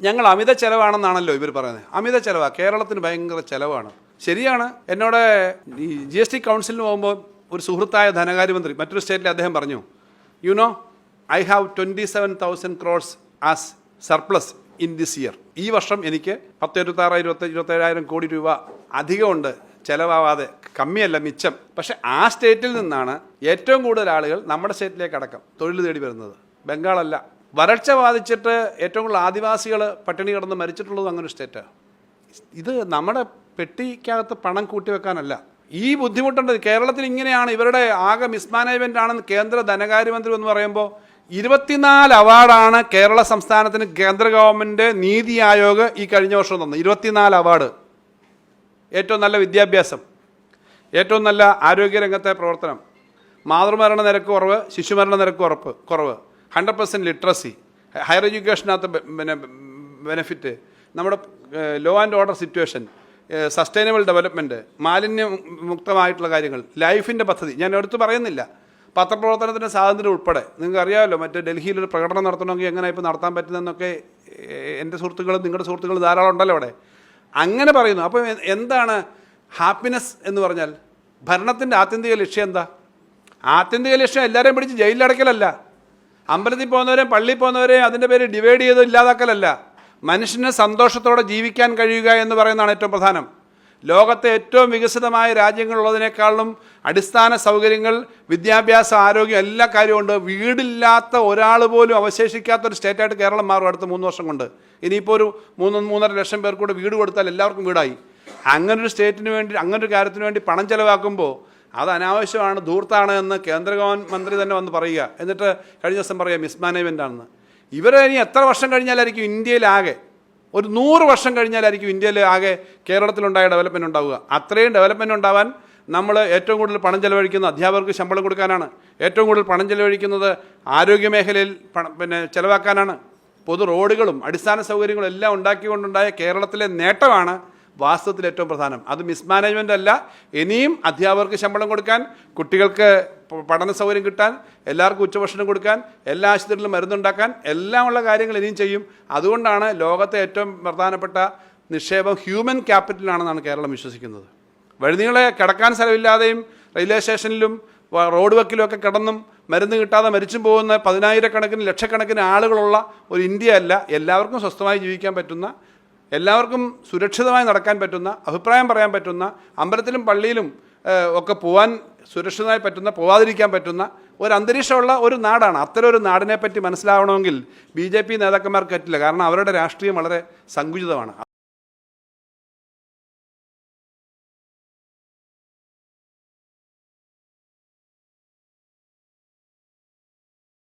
ഞങ്ങൾ അമിത ചെലവാണെന്നാണല്ലോ ഇവർ പറയുന്നത്. അമിത ചെലവാണ് കേരളത്തിന് ഭയങ്കര ചെലവാണ്. ശരിയാണ്. എന്നോട് ഈ ജി എസ് ടി കൗൺസിലിന് പോകുമ്പോൾ ഒരു സുഹൃത്തായ ധനകാര്യമന്ത്രി മറ്റൊരു സ്റ്റേറ്റിൽ അദ്ദേഹം പറഞ്ഞു you know I have twenty seven thousand crores as surplus in this year ഈ വർഷം എനിക്ക് പത്ത് ഇരുപത്താറ് ഇരുപത്തി ഇരുപത്തേഴായിരം കോടി രൂപ അധികമുണ്ട്. ചെലവാവാതെ. കമ്മിയല്ല മിച്ചം. പക്ഷെ ആ സ്റ്റേറ്റിൽ നിന്നാണ് ഏറ്റവും കൂടുതൽ ആളുകൾ നമ്മുടെ സ്റ്റേറ്റിലേക്ക് അടക്കം തൊഴിൽ തേടി വരുന്നത്. ബംഗാളല്ല. വരൾച്ച ബാധിച്ചിട്ട് ഏറ്റവും കൂടുതൽ ആദിവാസികൾ പട്ടിണി കിടന്ന് മരിച്ചിട്ടുള്ളതും അങ്ങനെ ഒരു സ്റ്റേറ്റാണ് ഇത് നമ്മുടെ പെട്ടിക്കകത്ത് പണം കൂട്ടിവെക്കാനല്ല. ഈ ബുദ്ധിമുട്ടുണ്ട്. കേരളത്തിൽ ഇങ്ങനെയാണ്. ഇവരുടെ ആകെ മിസ്മാനേജ്മെന്റ് ആണെന്ന് കേന്ദ്ര ധനകാര്യമന്ത്രി എന്ന് പറയുമ്പോൾ ഇരുപത്തിനാല് അവാർഡാണ് കേരള സംസ്ഥാനത്തിന് കേന്ദ്ര ഗവൺമെന്റ് നീതി ആയോഗ് ഈ കഴിഞ്ഞ വർഷം തന്നത്. ഇരുപത്തിനാല് അവാർഡ്. ഏറ്റവും നല്ല വിദ്യാഭ്യാസം. ഏറ്റവും നല്ല ആരോഗ്യരംഗത്തെ പ്രവർത്തനം. മാതൃമരണ നിരക്ക് കുറവ് ശിശുമരണ നിരക്ക് ഉറപ്പ് കുറവ്. ഹൺഡ്രഡ് പെർസെന്റ് ലിറ്ററസി ഹയർ എഡ്യൂക്കേഷനകത്ത് പിന്നെ ബെനഫിറ്റ് നമ്മുടെ law and order situation sustainable development മാലിന്യ മുക്തമായിട്ടുള്ള കാര്യങ്ങൾ ലൈഫിന്റെ പദ്ധതി ഞാൻ എടുത്ത് പറയുന്നില്ല. പത്രപ്രവർത്തനത്തിന്റെ സ്വാതന്ത്ര്യം ഉൾപ്പെടെ നിങ്ങൾക്ക് അറിയാമല്ലോ മറ്റേ ഡൽഹിയിൽ ഒരു പ്രകടനം നടത്തണമെങ്കിൽ എങ്ങനെ ഇപ്പോൾ നടത്താൻ പറ്റുന്നതെന്നൊക്കെ എന്റെ സുഹൃത്തുക്കളും നിങ്ങളുടെ സുഹൃത്തുക്കളും ധാരാളം ഉണ്ടല്ലോ അവിടെ. അങ്ങനെ പറയുന്നു. അപ്പോൾ എന്താണ് ഹാപ്പിനെസ് എന്ന് പറഞ്ഞാൽ ഭരണത്തിന്റെ ആത്യന്തിക ലക്ഷ്യം എന്താ? ആത്യന്തിക ലക്ഷ്യം എല്ലാവരെയും പിടിച്ച് ജയിലിലടക്കലല്ല അമ്പലത്തിൽ പോകുന്നവരെയും പള്ളിയിൽ പോകുന്നവരെയും അതിന്റെ പേര് ഡിവൈഡ് ചെയ്ത് ഇല്ലാതാക്കലല്ല. മനുഷ്യന് സന്തോഷത്തോടെ ജീവിക്കാൻ കഴിയുക എന്ന് പറയുന്നതാണ് ഏറ്റവും പ്രധാനം. ലോകത്തെ ഏറ്റവും വികസിതമായ രാജ്യങ്ങളുള്ളതിനേക്കാളും അടിസ്ഥാന സൗകര്യങ്ങൾ വിദ്യാഭ്യാസം ആരോഗ്യം എല്ലാ കാര്യവും ഉണ്ട് വീടില്ലാത്ത ഒരാൾ പോലും അവശേഷിക്കാത്ത ഒരു സ്റ്റേറ്റായിട്ട് കേരളം മാറും അടുത്ത മൂന്ന് വർഷം കൊണ്ട്. ഇനിയിപ്പോൾ ഒരു മൂന്ന് മൂന്നര ലക്ഷം പേർക്കൂടെ വീട് കൊടുത്താൽ എല്ലാവർക്കും വീടായി. അങ്ങനൊരു സ്റ്റേറ്റിന് വേണ്ടി അങ്ങനൊരു കാര്യത്തിന് വേണ്ടി പണം ചെലവാക്കുമ്പോൾ അത് അനാവശ്യമാണ് ധൂർത്താണ് എന്ന് കേന്ദ്ര മന്ത്രി തന്നെ വന്ന് പറയുക. എന്നിട്ട് കഴിഞ്ഞ ദിവസം പറയുക മിസ്മാനേജ്മെന്റ് ആണെന്ന് ഇവരെ ഇനി എത്ര വർഷം കഴിഞ്ഞാലായിരിക്കും ഇന്ത്യയിലാകെ ഒരു നൂറ് വർഷം കഴിഞ്ഞാലായിരിക്കും ഇന്ത്യയിൽ ആകെ കേരളത്തിലുണ്ടായ ഡെവലപ്മെന്റ് ഉണ്ടാവുക. അത്രയും ഡെവലപ്മെന്റ് ഉണ്ടാവാൻ നമ്മൾ ഏറ്റവും കൂടുതൽ പണം ചെലവഴിക്കുന്ന അധ്യാപകർക്ക് ശമ്പളം കൊടുക്കാനാണ്. ഏറ്റവും കൂടുതൽ പണം ചെലവഴിക്കുന്നത് ആരോഗ്യ മേഖലയിൽ പണം പിന്നെ ചെലവാക്കാനാണ്. പൊതു റോഡുകളും അടിസ്ഥാന സൗകര്യങ്ങളും എല്ലാം ഉണ്ടാക്കിക്കൊണ്ടുണ്ടായ കേരളത്തിലെ നേട്ടമാണ് വാസ്തവത്തിൽ ഏറ്റവും പ്രധാനം. അത് മിസ്മാനേജ്മെന്റ് അല്ല. ഇനിയും അധ്യാപകർക്ക് ശമ്പളം കൊടുക്കാൻ കുട്ടികൾക്ക് പഠന സൗകര്യം കിട്ടാൻ എല്ലാവർക്കും ഉച്ചഭക്ഷണം കൊടുക്കാൻ എല്ലാ ആശുപത്രിയിലും മരുന്നുണ്ടാക്കാൻ എല്ലാമുള്ള കാര്യങ്ങൾ ഇനിയും ചെയ്യും. അതുകൊണ്ടാണ് ലോകത്തെ ഏറ്റവും പ്രധാനപ്പെട്ട നിക്ഷേപം ഹ്യൂമൻ ക്യാപിറ്റലാണെന്നാണ് കേരളം വിശ്വസിക്കുന്നത്. വഴുതികളെ കിടക്കാൻ സ്ഥലമില്ലാതെയും റെയിൽവേ സ്റ്റേഷനിലും റോഡ് വക്കിലും ഒക്കെ കിടന്നും മരുന്ന് കിട്ടാതെ മരിച്ചും പോകുന്ന പതിനായിരക്കണക്കിന് ലക്ഷക്കണക്കിന് ആളുകളുള്ള ഒരു ഇന്ത്യ അല്ല എല്ലാവർക്കും സ്വസ്ഥമായി ജീവിക്കാൻ പറ്റുന്ന എല്ലാവർക്കും സുരക്ഷിതമായി നടക്കാൻ പറ്റുന്ന അഭിപ്രായം പറയാൻ പറ്റുന്ന അമ്പലത്തിലും പള്ളിയിലും ഒക്കെ പോകാൻ സുരക്ഷിതമായി പറ്റുന്ന പോവാതിരിക്കാൻ പറ്റുന്ന ഒരു അന്തരീക്ഷമുള്ള ഒരു നാടാണ്. അത്തരം ഒരു നാടിനെ പറ്റി മനസ്സിലാവണമെങ്കിൽ ബി ജെ പി നേതാക്കന്മാർക്ക് പറ്റില്ല. കാരണം അവരുടെ രാഷ്ട്രീയം വളരെ സങ്കുചിതമാണ്.